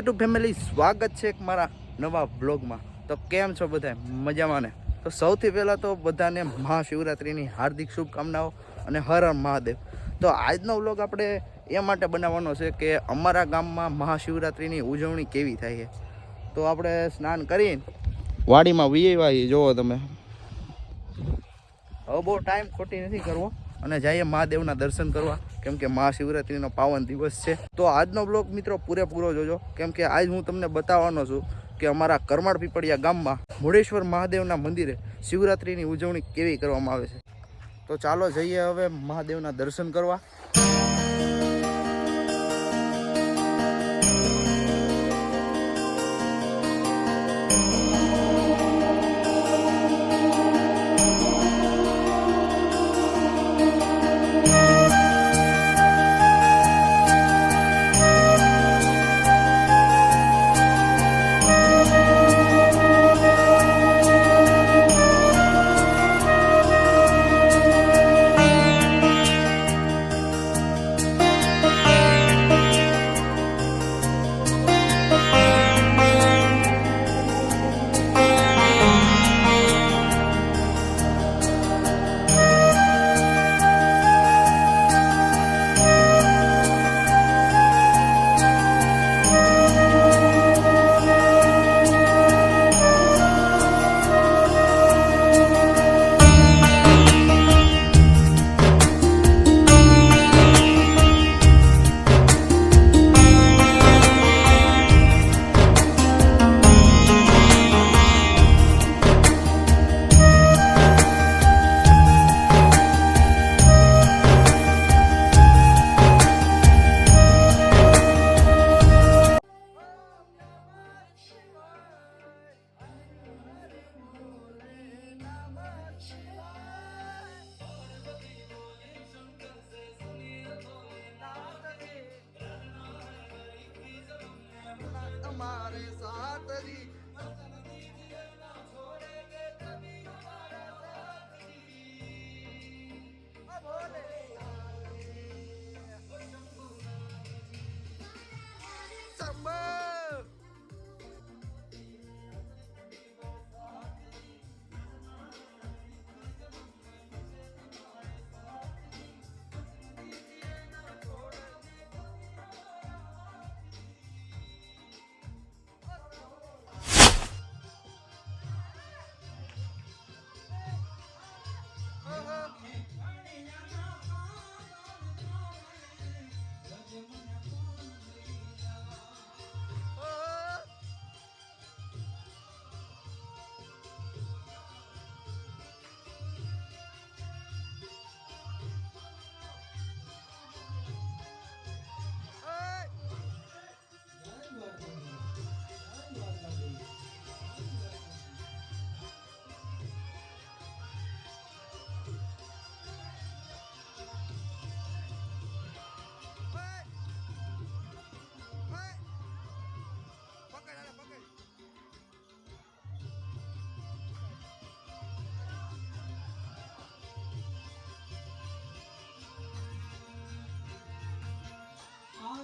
YouTube family સ્વાગત છે મારા નવા બ્લોગમાં તો કેમ છો બધા મજામાં ને? તો સૌથી પહેલાં તો બધાને મહાશિવરાત્રિની હાર્દિક શુભકામનાઓ અને હર હર મહાદેવ. તો આજનો વ્લોગ આપણે એ માટે બનાવવાનો છે કે અમારા ગામમાં મહાશિવરાત્રિની ઉજવણી કેવી થાય છે. તો આપણે સ્નાન કરીને વાડીમાં વીવાઈ જોવો તમે. હવે બહુ ટાઈમ ખોટી નથી કરવો. અને જઈએ મહાદેવના દર્શન કરવા. કેમ કે મહાશિવરાત્રિનો પાવન દિવસ છે. તો આજનો બ્લોગ મિત્રો પૂરેપૂરો જોજો. કેમ કે આજ હું તમને બતાવવાનો છું કે અમારા કરમાળ પીપળિયા ગામમાં મુડેશ્વર મહાદેવના મંદિરે શિવરાત્રિની ઉજવણી કેવી કરવામાં આવે છે. તો ચાલો જઈએ હવે મહાદેવના દર્શન કરવા.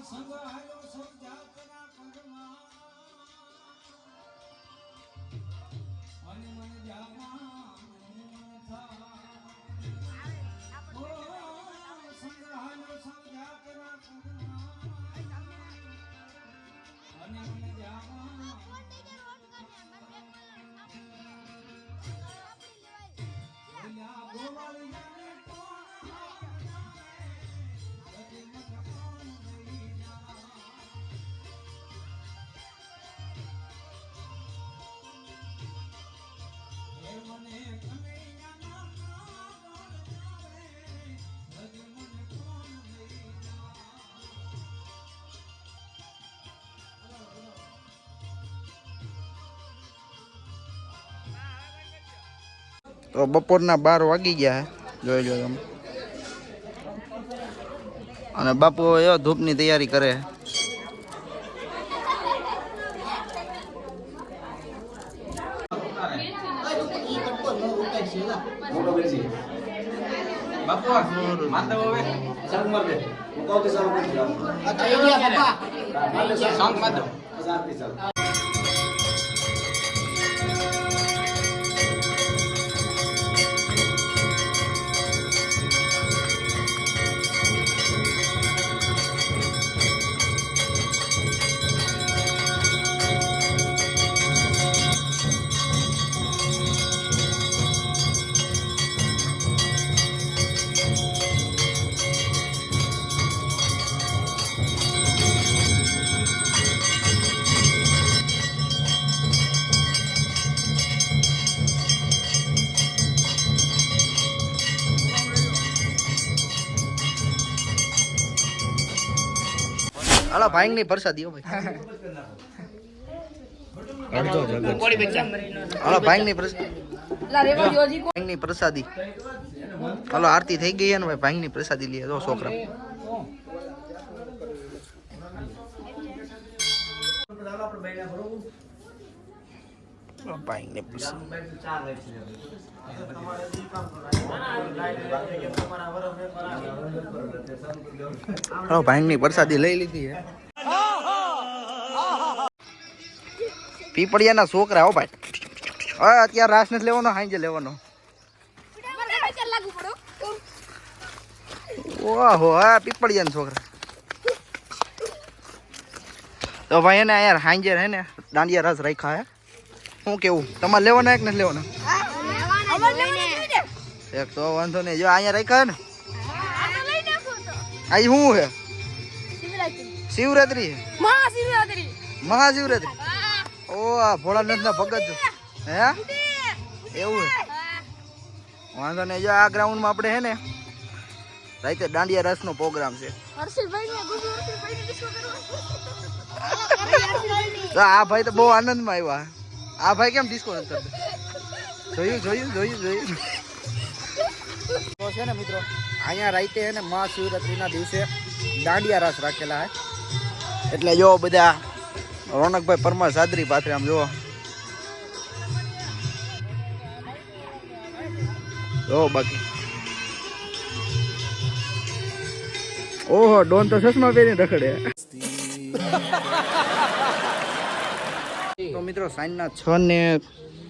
સંગ હાલો સૌ જાતના તો બપોરના બાર વાગી ગયા હે જોઈ લો તમે. અને બાપુ એવો ધૂપની તૈયારી કરે. છે. હાલો ભાઈ ની પ્રસાદી ભાઈ. હાલો ભાઈ પ્રસાદી. ની પ્રસાદી. હાલો, આરતી થઈ ગઈ ને ભાઈ ભાઈ ની પ્રસાદી લઈએ. છોકરા. ભાઈ હાલો ભાઈની પ્રસાદી લઈ લીધી હે. પીપળિયાના છોકરા હો ભાઈ. હવે અત્યારે રાસ નથી લેવાનો હાંજે લેવાનો. ઓહો હા પીપળિયાના છોકરા. તો ભાઈ એને યાર હાંજે હે ને દાંડિયા રસ રાખ્યા હે. શું કેવું? તમારે લેવાના એક નથી લેવાના? એક તો વાંધો નહીં. જો અહીંયા રાખ્યા હે ને આ શું હે શિવરાત્રી. હે? મહાશિવરાત્રી. ઓ આ ભોળાનાથના ભગત હે? એવું હે? વાંધો નહીં જો આ ગ્રાઉન્ડમાં આપણે હે ને રાતે દાંડિયા રસનો પ્રોગ્રામ છે. આ ભાઈ તો બહુ આનંદમાં આવ્યા. આ ભાઈ કેમ ડિસ્કો નથી જોયું જોયું જોયું જોયું. તો છે ને મિત્રો, અહીંયા રાતે છે ને મહાશિવરાત્રિના દિવસે દાંડિયા રાસ રાખેલા હે. એટલે જો બધા રોનકભાઈ પરમાર સાદરી પાથરે, આમ જો જો બાકી. ઓહો, ડોન તો ચશ્મા પહેરીને રખડે. તો મિત્રો, સાંજના છ ને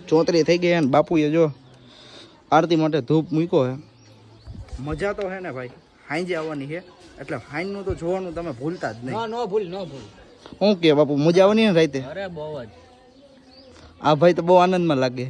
ચોતરી થઈ ગઈ અને બાપુએ જો આરતી માટે ધૂપ મૂક્યો હે. મજા તો હે ને ભાઈ હાંજે આવવાની છે એટલે હાંજનું તો જોવાનું તમે ભૂલતા જ નહીં. નો ભૂલ નો ભૂલ. શું કે બાપુ મજા આવવાની ને રાતે? અરે બહુ જ. આ ભાઈ તો બહુ આનંદમાં લાગે.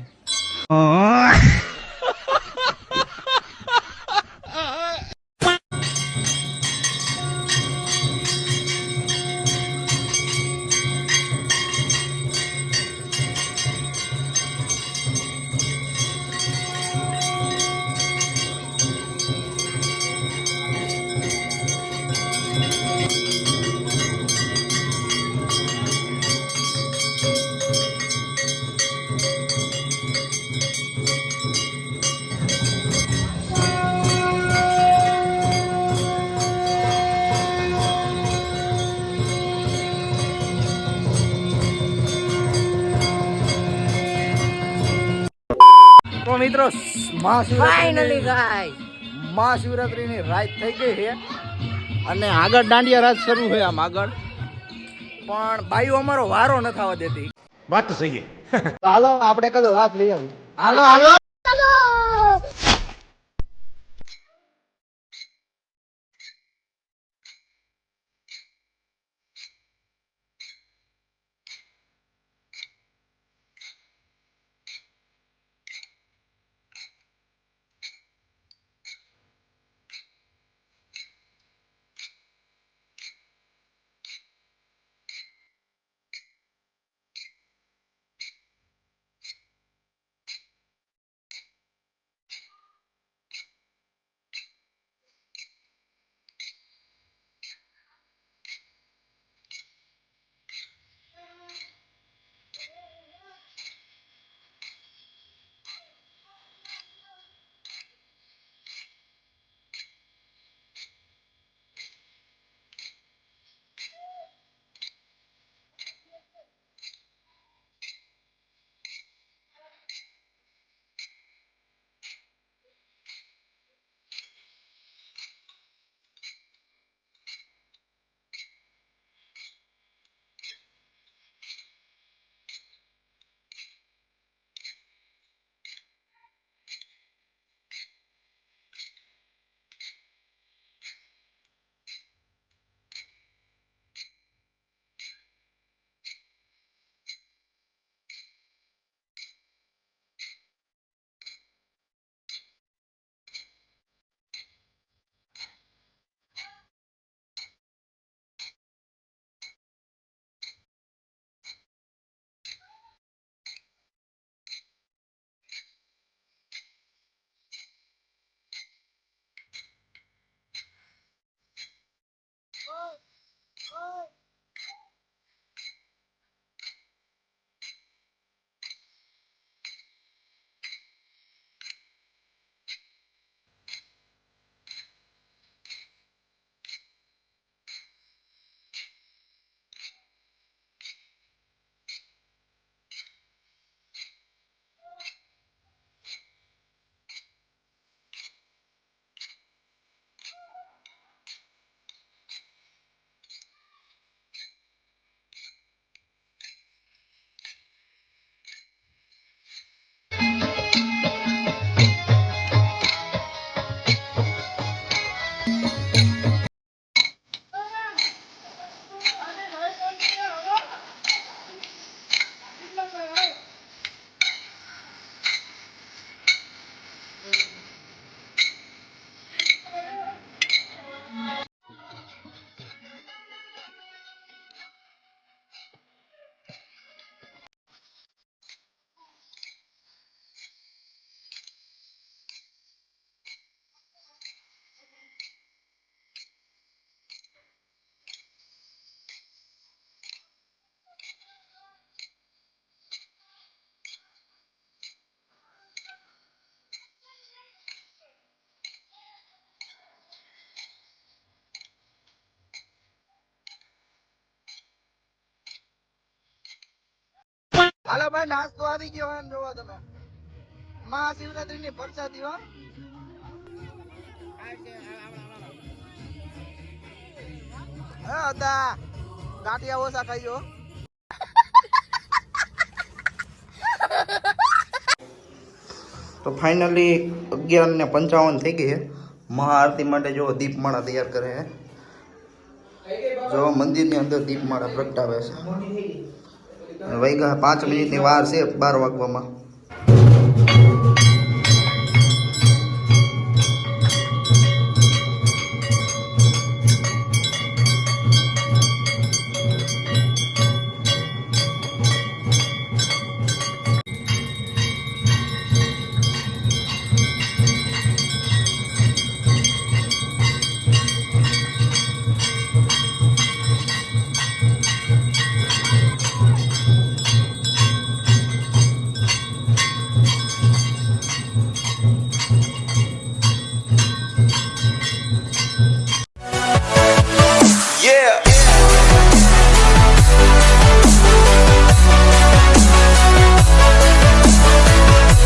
તો ફાઇનલી ગાઈસ મહાશિવરાત્રિની રાત થઈ ગઈ છે અને આગળ દાંડિયા રાત શરૂ છે આમ આગળ. પણ બાઈઓ અમારો વારો ન થવા દેતી. વાત તો સહી है હાલો આપણે કદો વાત લઈ આવી હાલો હાલો. હાલો ભાઈ નાસ્તો આવી ગયો એમ જોવો તમે. મહાશિવરાત્રી ની પ્રસાદી હો. હા દા ગાંઠિયા ઓછા ખાઈજો તો ફાઇનલી અગિયાર ને પંચાવન થઈ ગઈ મહાઆરતી માટે જો દીપમાળા તૈયાર કરે છે. જો મંદિરની અંદર દીપમાળા પ્રગટાવે છે. વૈગા પાંચ મિનિટની વાર છે બાર વાગવામાં.